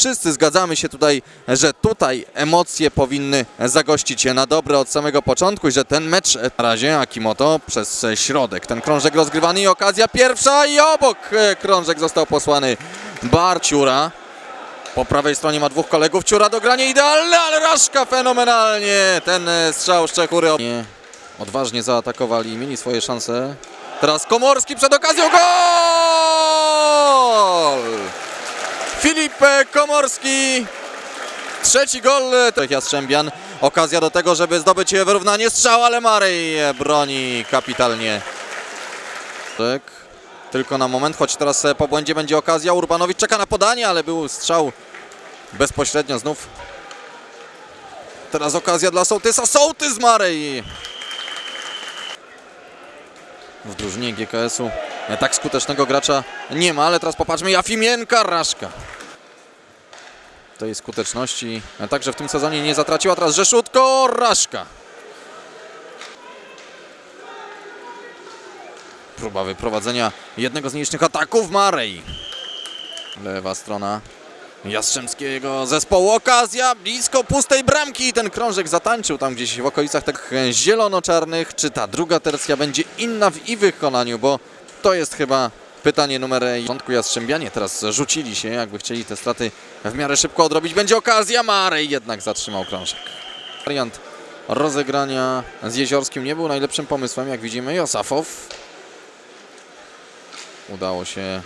wszyscy zgadzamy się tutaj, że tutaj emocje powinny zagościć na dobre od samego początku i że ten mecz na razie Akimoto przez środek. Ten krążek rozgrywany i okazja pierwsza i obok e, krążek został posłany Barciura. Po prawej stronie ma dwóch kolegów. Ciura do grania idealne, ale Raszka fenomenalnie. Ten e, strzał Szczechury nie, odważnie zaatakowali, mieli swoje szanse. Teraz Komorski przed okazją gol! Filip Komorski. Trzeci gol tych Jastrzębian. Okazja do tego, żeby zdobyć wyrównanie strzał, ale Marej broni kapitalnie. Tak. Tylko na moment, choć teraz po błędzie będzie okazja. Urbanowicz czeka na podanie, ale był strzał bezpośrednio znów. Teraz okazja dla Sołtysa. Sołtys Marej! W drużynie GKS-u tak skutecznego gracza nie ma, ale teraz popatrzmy. Jafimienka Raszka. Tej skuteczności e, także w tym sezonie nie zatraciła. Teraz Rzeszutko Raszka. Próba wyprowadzenia jednego z nielicznych ataków Marej. Lewa strona Jastrzębskiego zespołu. Okazja blisko pustej bramki. Ten krążek zatańczył tam gdzieś w okolicach tych zielono-czarnych. Czy ta druga tercja będzie inna w i wykonaniu, bo to jest chyba pytanie numer początku Jastrzębianie teraz rzucili się, jakby chcieli te straty w miarę szybko odrobić. Będzie okazja. Marej jednak zatrzymał krążek. Wariant rozegrania z Jeziorskim nie był najlepszym pomysłem, jak widzimy. Josafow Udało się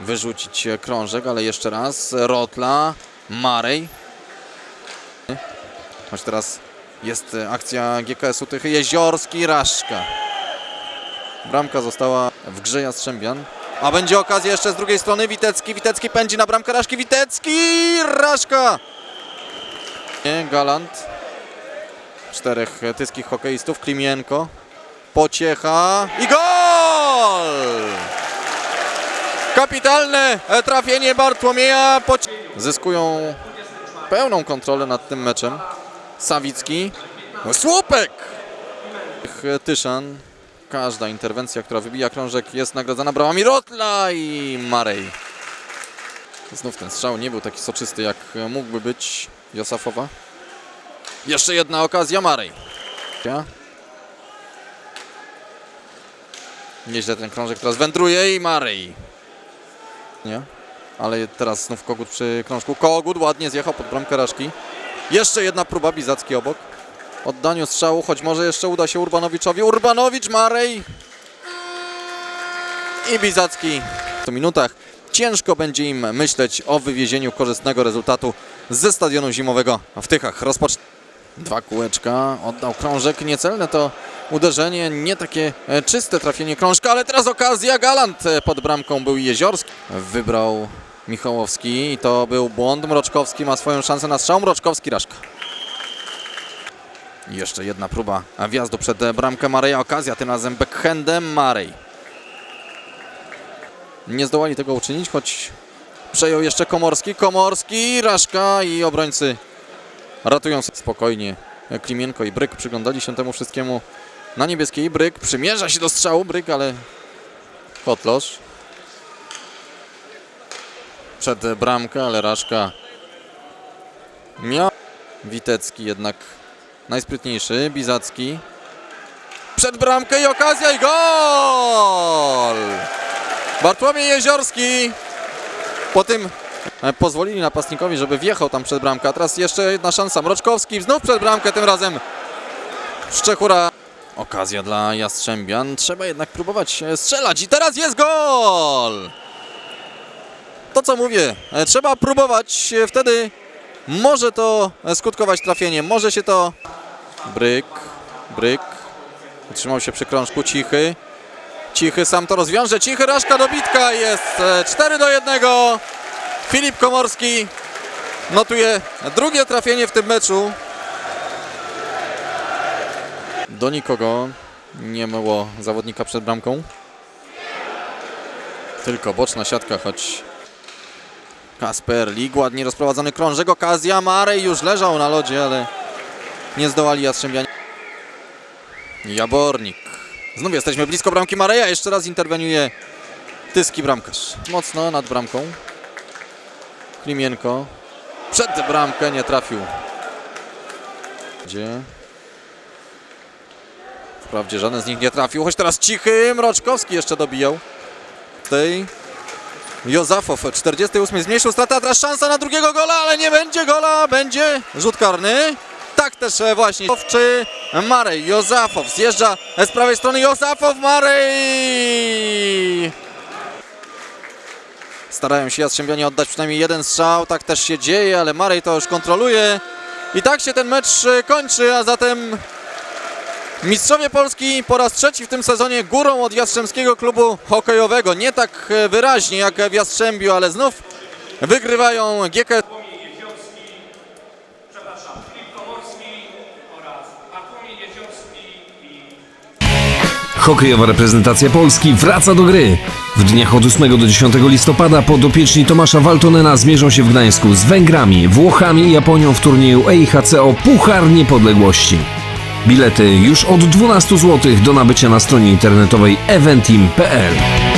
wyrzucić krążek, ale jeszcze raz Rotla, Marej. Choć teraz jest akcja GKS-u tych Jeziorski, Raszka. Bramka została w grze Jastrzębian. A będzie okazja jeszcze z drugiej strony. Witecki, Witecki pędzi na bramkę Raszki. Witecki, Raszka. Galant. Czterech tyskich hokeistów. Klimienko. Pociecha i gol! Kapitalne trafienie Bartłomieja. Zyskują pełną kontrolę nad tym meczem. Sawicki. Słupek! Tyszan. Każda interwencja, która wybija krążek jest nagradzana bramami Rotla i Marej. Znów ten strzał nie był taki soczysty, jak mógłby być Josafowa. Jeszcze jedna okazja Marej. Nieźle ten krążek teraz wędruje i Marej. Nie? Ale teraz znów Kogut przy krążku. Kogut ładnie zjechał pod bramkę Raszki. Jeszcze jedna próba, Bizacki obok. Oddaniu strzału, choć może jeszcze uda się Urbanowiczowi. Urbanowicz, Marej i Bizacki. W minutach ciężko będzie im myśleć o wywiezieniu korzystnego rezultatu ze stadionu zimowego w Tychach. Rozpocz... Dwa kółeczka, oddał krążek, niecelne to uderzenie, nie takie e, czyste trafienie krążka, ale teraz okazja, Galant e, pod bramką był Jeziorski. Wybrał Michałowski i to był błąd, Mroczkowski ma swoją szansę na strzał, Mroczkowski, Raszka. Jeszcze jedna próba wjazdu przed e, bramkę Mareja, okazja tym razem backhandem Marej. Nie zdołali tego uczynić, choć przejął jeszcze Komorski, Komorski, Raszka i obrońcy ratują spokojnie. Klimienko i Bryk przyglądali się temu wszystkiemu na niebieskiej. Bryk przymierza się do strzału, Bryk, ale Kotlosz. Przed bramkę, ale Raszka miał. Witecki jednak najsprytniejszy. Bizacki. Przed bramkę i okazja i gol! Bartłomiej Jeziorski po tym E, pozwolili napastnikowi, żeby wjechał tam przed bramkę. A teraz jeszcze jedna szansa. Mroczkowski znów przed bramkę, tym razem Szczechura. Okazja dla Jastrzębian. Trzeba jednak próbować e, strzelać i teraz jest gol! To co mówię, e, trzeba próbować, wtedy może to e, skutkować trafieniem, może się to... Bryk, bryk, utrzymał się przy krążku, cichy. Cichy sam to rozwiąże, cichy, Raszka dobitka, jest e, 4 do 1. Filip Komorski notuje drugie trafienie w tym meczu. Do nikogo nie było zawodnika przed bramką. Tylko boczna siatka, choć Kasper Lig, ładnie rozprowadzony krążek, okazja, Marej już leżał na lodzie, ale nie zdołali Jastrzębianie. Jabornik. Znów jesteśmy blisko bramki Mareja, jeszcze raz interweniuje Tyski bramkarz. Mocno nad bramką. Klimienko. Przed bramkę nie trafił. Gdzie? Wprawdzie żaden z nich nie trafił, choć teraz cichy Mroczkowski jeszcze dobijał. Tej Jozafow, 48 zmniejszył stratę, a teraz szansa na drugiego gola, ale nie będzie gola, będzie rzut karny. Tak też e, właśnie. Czy Marej, Jozafow zjeżdża z prawej strony, Jozafow, Marej! Starają się Jastrzębianie oddać przynajmniej jeden strzał, tak też się dzieje, ale Marej to już kontroluje. I tak się ten mecz e, kończy, a zatem Mistrzowie Polski po raz trzeci w tym sezonie górą od Jastrzębskiego Klubu Hokejowego. Nie tak wyraźnie jak w Jastrzębiu, ale znów wygrywają GK. przepraszam, Filip Komorski oraz Bartłomiej Jeziorski i Hokejowa reprezentacja Polski wraca do gry. W dniach od 8 do 10 listopada podopieczni Tomasza Waltonena zmierzą się w Gdańsku z Węgrami, Włochami i Japonią w turnieju EIHC o Puchar Niepodległości. Bilety już od 12 zł do nabycia na stronie internetowej eventim.pl.